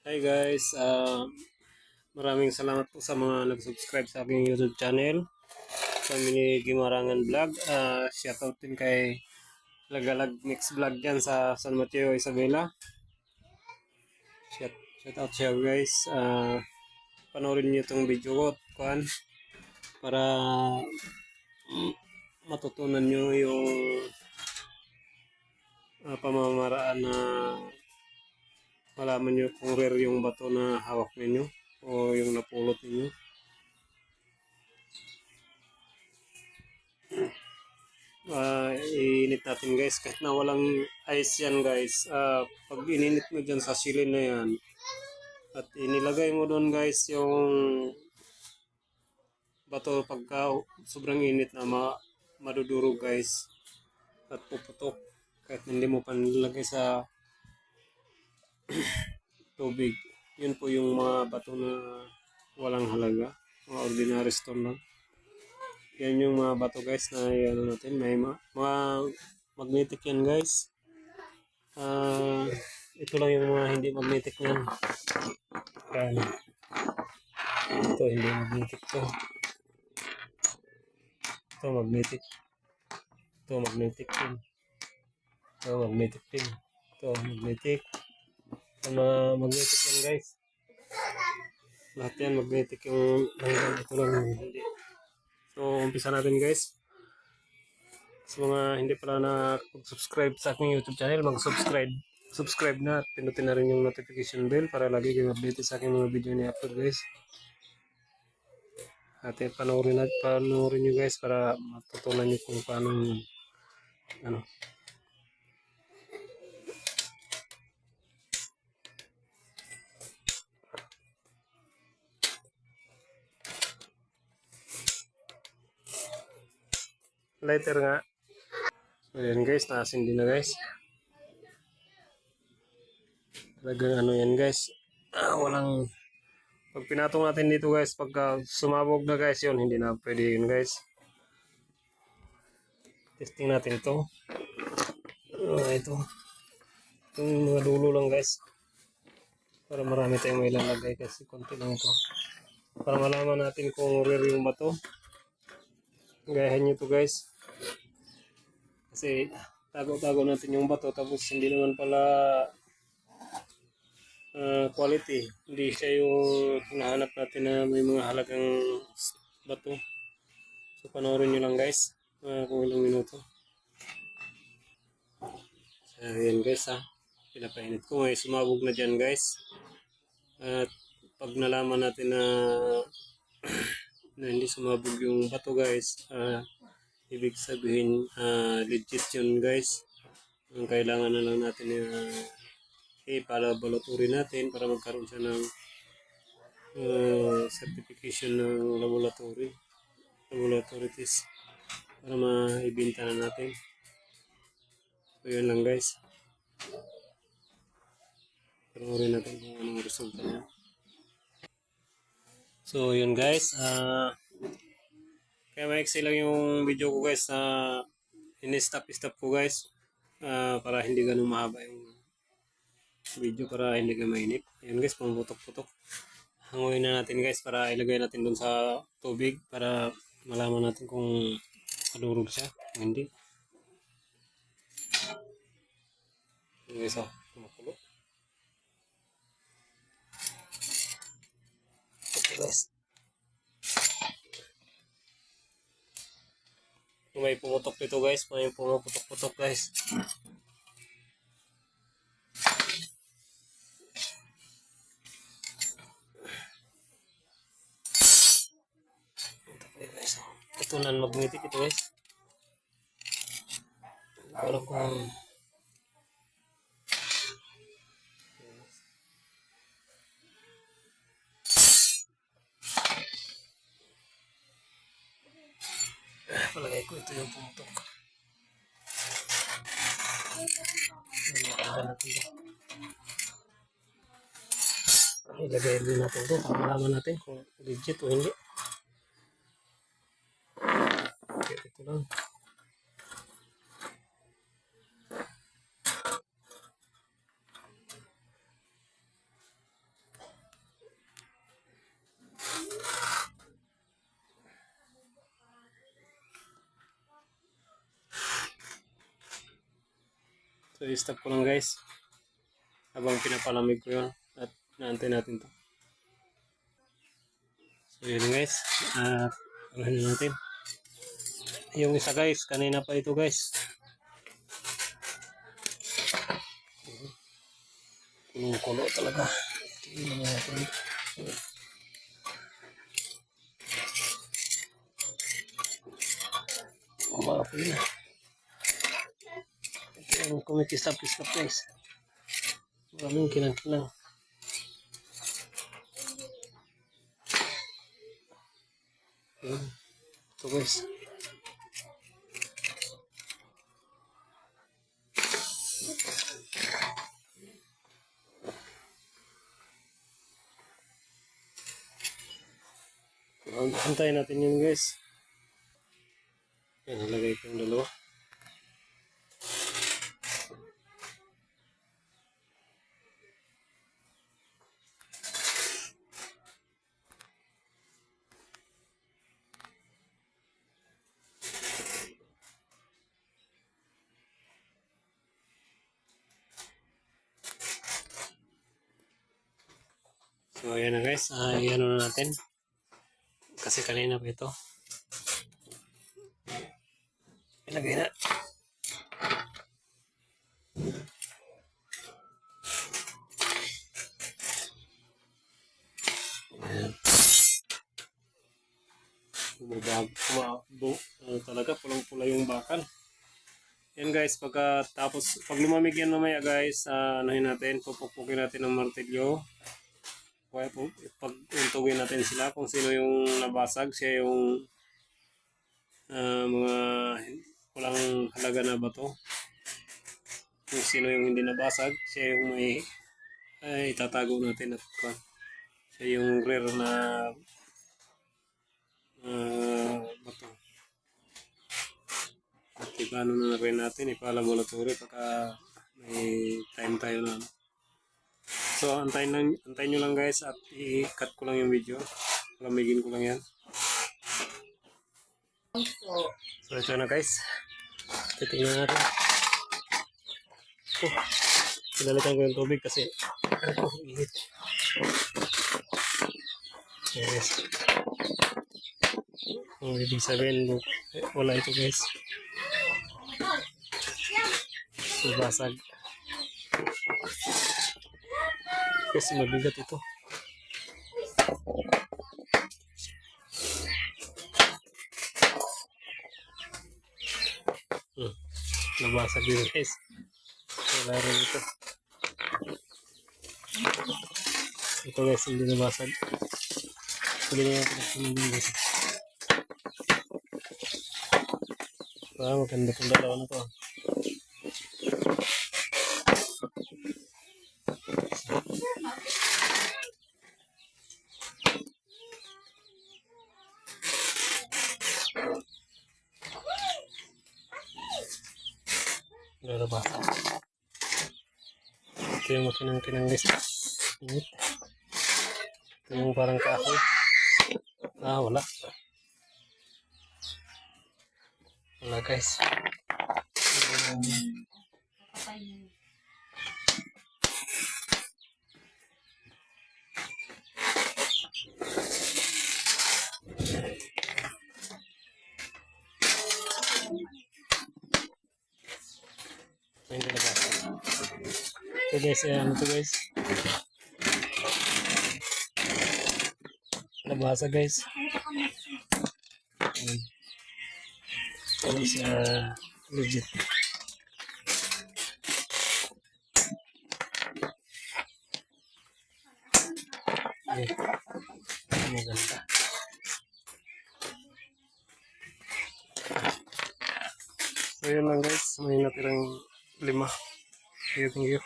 Hi guys, uh, maraming salamat po sa mga nag-subscribe sa aking YouTube channel. Kami ni Gimarangan Vlog. Uh, shoutout din kay Lagalag Mix Vlog dyan sa San Mateo, Isabela. Shout, shoutout siya guys. Uh, panoorin niyo itong video ko, kuhan, para matutunan niyo yung uh, pamamaraan na malaman nyo kung rare yung bato na hawak ninyo o yung napulot ninyo. Ah, iinit natin guys kahit na walang ice yan guys. Ah, pag ininit mo dyan sa silin na yan at inilagay mo doon guys yung bato pagka sobrang init na ma madudurog guys at puputok kahit hindi mo pa nilagay sa tubig. Yun po yung mga bato na walang halaga. Mga ordinary stone lang. Yan yung mga bato guys na ano natin. May ma mga magnetic yan guys. Ah, ito lang yung mga hindi magnetic yan. Yan. Ito hindi magnetic to. Ito magnetic. Ito magnetic din. Ito magnetic din. Ito magnetic. Ang mga magnetic yan guys. Lahat yan magnetic yung hanggang ito lang hindi. So, umpisa natin guys. Sa mga hindi pala na subscribe sa aking YouTube channel, mag-subscribe. Subscribe na at pinutin na rin yung notification bell para lagi kayo update sa aking mga video ni upload guys. At eh, panoorin na panoorin nyo guys para matutunan nyo kung paano ano, lighter nga. So yan guys, nakasindi na guys. Talagang ano yan guys. Ah, walang pag pinatong natin dito guys, pagka sumabog na guys yun, hindi na pwede yun guys. Testing natin to. Ah, ito. Itong mga dulo lang guys. Para marami tayong may lalagay kasi konti lang ito. Para malaman natin kung rare yung bato. Gayahin nyo to guys. Kasi tago-tago natin yung bato tapos hindi naman pala ah, quality. Hindi siya yung hinahanap natin na may mga halagang bato. So panoorin nyo lang guys. Uh, kung ilang minuto. So yan guys ha. Pinapainit ko. May sumabog na dyan guys. At pag nalaman natin na na hindi sumabog yung bato guys ah, ibig sabihin ah, legit yun guys. Ang kailangan na lang natin uh, eh, baloturi natin para magkaroon siya ng ah, certification ng laboratory laboratory test para maibinta na natin. So yun lang guys. Panoorin natin kung anong resulta niya. So, yun guys. ah kaya maiksi lang yung video ko guys na in-stop-stop ko guys ah para hindi ganun mahaba yung video para hindi ka mainip. Ayan guys, pumuputok-putok. Hanguin na natin guys para ilagay natin dun sa tubig para malaman natin kung madurog siya o hindi. Ayan guys, oh, kumukulo. May pumutok dito guys, may pumuputok-putok guys. Ito. Ito non-magnetic ito guys. Pero kung palagay ko ito yung pumutok. Ilagay din natin ito para malaman natin kung legit o hindi. Ito lang. So, i-stop ko lang guys. Habang pinapalamig ko yun. At naantay natin to. So, yun guys. At, ano natin. Yung isa guys, kanina pa ito guys. Kulong-kulo talaga. Tingnan natin. Umapoy na. Ito yung kumikisap-kisap guys. Maraming kinang-kinang. Yun. Ito guys. Antayin natin yun guys. Yan, nilagay ko yung dalawa. So, ayan na guys. Ah, ayan na natin. Kasi kanina pa ito. Ilagay na. Ayan. Bumabag, bumabo, ano talaga, pulang-pula yung bakal. Yan guys, pagka tapos, pag lumamig yan mamaya guys, uh, anuhin natin, pupukpukin natin ng martilyo. Kaya po, pag untugin natin sila kung sino yung nabasag, siya yung ah, mga walang halaga na bato. Kung sino yung hindi nabasag, siya yung may ay itatago natin at kwan. Siya yung rare na ah, bato. At ipano na rin natin, ipalaboratory pagka may time tayo na. ano. So, antayin, lang, antayin nyo lang guys at i-cut ko lang yung video. Palamigin ko lang yan. So, ito na guys. Titingnan natin. Oh, pinalitan ko yung tubig kasi ano, init. Yes. Oh, ibig sabihin, eh, wala ito guys. Nabasag. Kasi mabigat ito. Hmm. Nabasag yun guys. Wala rin ito. Ito guys, hindi nabasag. Hindi na natin hindi guys. Ah, maganda itong dalawa na to. Ba? Ito yung makinang-kinang guys. Init. Ito yung parang kahoy. Ah, wala. Wala guys. Um, Ayun ba? Ito guys, eh, ano to guys? Nabasa guys. Ayun. Ito is uh, legit. Ayun. Maganda. So yun lang guys, may natirang lima. You, thank you.